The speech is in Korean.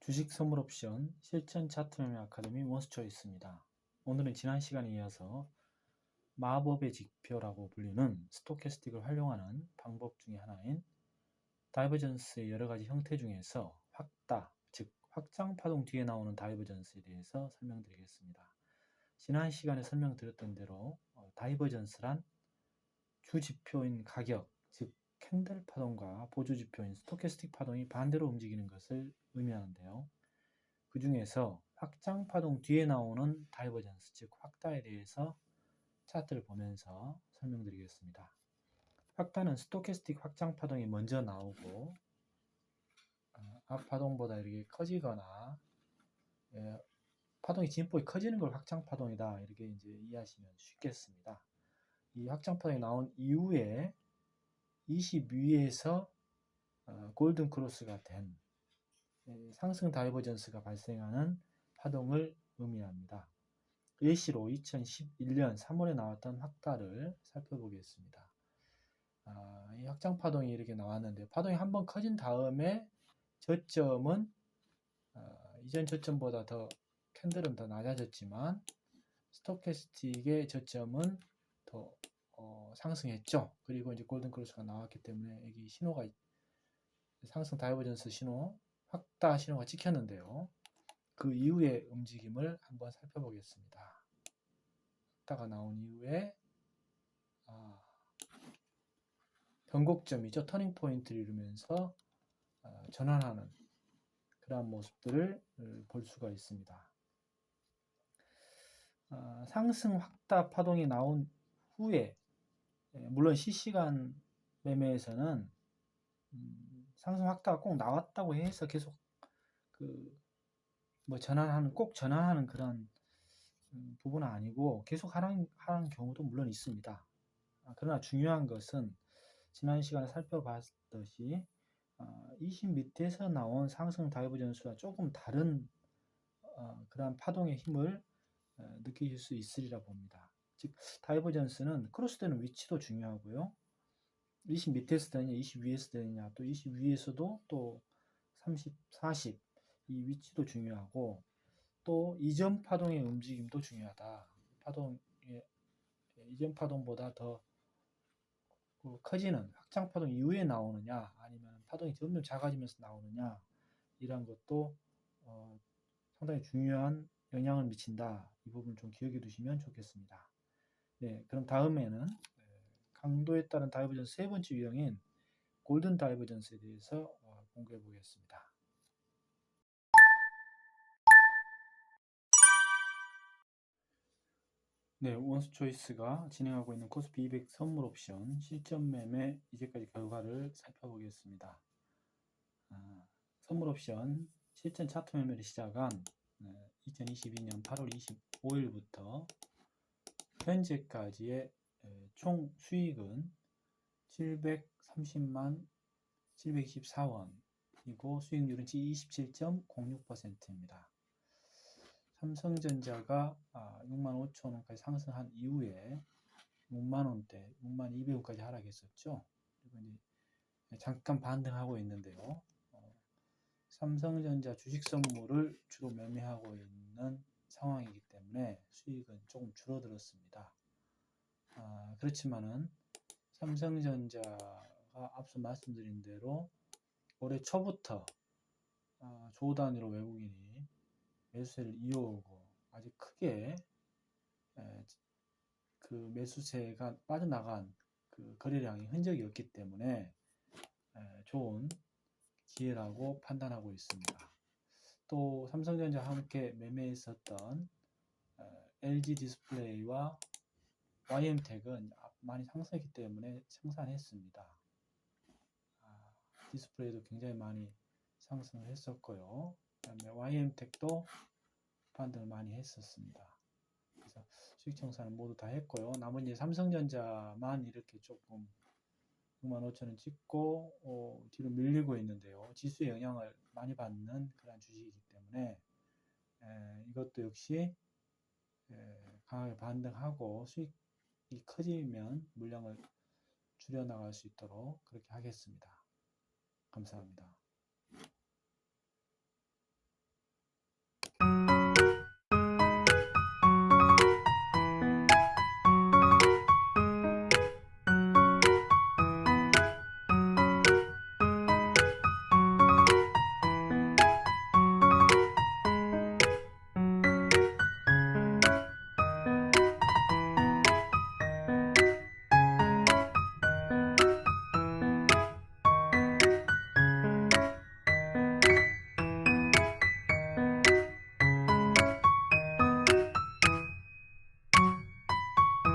주식 선물 옵션 실전 차트 매매 아카데미 원스초이스입니다. 오늘은 지난 시간에 이어서 마법의 지표라고 불리는 스토캐스틱을 활용하는 방법 중에 하나인 다이버전스의 여러 가지 형태 중에서 확다, 즉 확장 파동 뒤에 나오는 다이버전스에 대해서 설명드리겠습니다. 지난 시간에 설명드렸던 대로 어, 다이버전스란 주지표인 가격, 즉 캔들 파동과 보조 지표인 스토캐스틱 파동이 반대로 움직이는 것을 의미하는데요. 그 중에서 확장 파동 뒤에 나오는 다이버전스, 즉 확다에 대해서 차트를 보면서 설명드리겠습니다. 확다는 스토캐스틱 확장 파동이 먼저 나오고 어, 앞 파동보다 이렇게 커지거나 예, 파동이 진폭이 커지는 걸 확장 파동이다 이렇게 이제 이해하시면 쉽겠습니다. 이 확장 파동이 나온 이후에 20위에서 어, 골든 크로스가 된 예, 상승 다이버전스가 발생하는 파동을 의미합니다. 예시로 2011년 3월에 나왔던 확다를 살펴보겠습니다. 아, 이 확장 파동이 이렇게 나왔는데 파동이 한번 커진 다음에 저점은 어, 이전 저점보다 더 캔들은 더 낮아졌지만 스토캐스틱의 저점은 더 어, 상승했죠. 그리고 이제 골든 크로스가 나왔기 때문에 여기 신호가 상승 다이버전스 신호, 확다 신호가 찍혔는데요. 그 이후의 움직임을 한번 살펴보겠습니다. 확다가 나온 이후에 아, 변곡점이죠. 터닝 포인트를 이루면서 아, 전환하는 그러한 모습들을 어, 볼 수가 있습니다. 아, 상승 확다 파동이 나온 후에 예, 물론 실시간 매매에서는 음, 상승 확다가 꼭 나왔다고 해서 계속 그 뭐 전환하는 꼭 전환하는 그런 음, 부분은 아니고 계속 하는 하는 경우도 물론 있습니다. 아, 그러나 중요한 것은 지난 시간에 살펴봤듯이 어, 20 밑에서 나온 상승 다이버전스와 조금 다른 어, 그러한 파동의 힘을 어, 느끼실 수 있으리라 봅니다. 즉 다이버전스는 크로스되는 위치도 중요하고요. 20 밑에서 되느냐, 20 위에서 되느냐, 또 20 위에서도 또 30, 40 이 위치도 중요하고 또 이전 파동의 움직임도 중요하다. 파동 이전 파동보다 더그 커지는 확장 파동 이후에 나오느냐, 아니면 파동이 점점 작아지면서 나오느냐 이런 것도 어, 상당히 중요한 영향을 미친다. 이 부분 좀 기억해 두시면 좋겠습니다. 네, 그럼 다음에는 강도에 따른 다이버전스 세 번째 유형인 골든 다이버전스에 대해서 어, 공부해 보겠습니다. 네, 원스 초이스가 진행하고 있는 코스피 200 선물 옵션 실전 매매 이제까지 결과를 살펴보겠습니다. 아, 선물 옵션 실전 차트 매매를 시작한 2022년 8월 25일부터 현재까지의 총 수익은 730만 724원이고 수익률은 27.06%입니다. 삼성전자가 6만 5천 원까지 상승한 이후에 6만 원대, 6만 200원까지 하락했었죠. 그리고 이제 잠깐 반등하고 있는데요. 어, 삼성전자 주식 선물을 주로 매매하고 있는 상황이기 때문에 수익은 조금 줄어들었습니다. 아, 그렇지만은 삼성전자가 앞서 말씀드린 대로 올해 초부터 아, 조 단위로 외국인이 매수세를 이어오고 아주 크게 에, 그 매수세가 빠져나간 그 거래량이 흔적이 없기 때문에 에, 좋은 기회라고 판단하고 있습니다. 또 삼성전자 함께 매매했었던 LG 디스플레이와 YM텍은 많이 상승했기 때문에 생산했습니다. 아, 디스플레이도 굉장히 많이 상승을 했었고요. 그다음에 YM텍도 반등을 많이 했었습니다. 그래서 수익 청산은 모두 다 했고요. 나머지 삼성전자만 이렇게 조금 6만 5천원 찍고 어, 뒤로 밀리고 있는데요. 지수의 영향을 많이 받는 그런 주식이기 때문에 에, 이것도 역시 에, 강하게 반등하고 수익이 커지면 물량을 줄여 나갈 수 있도록 그렇게 하겠습니다. 감사합니다.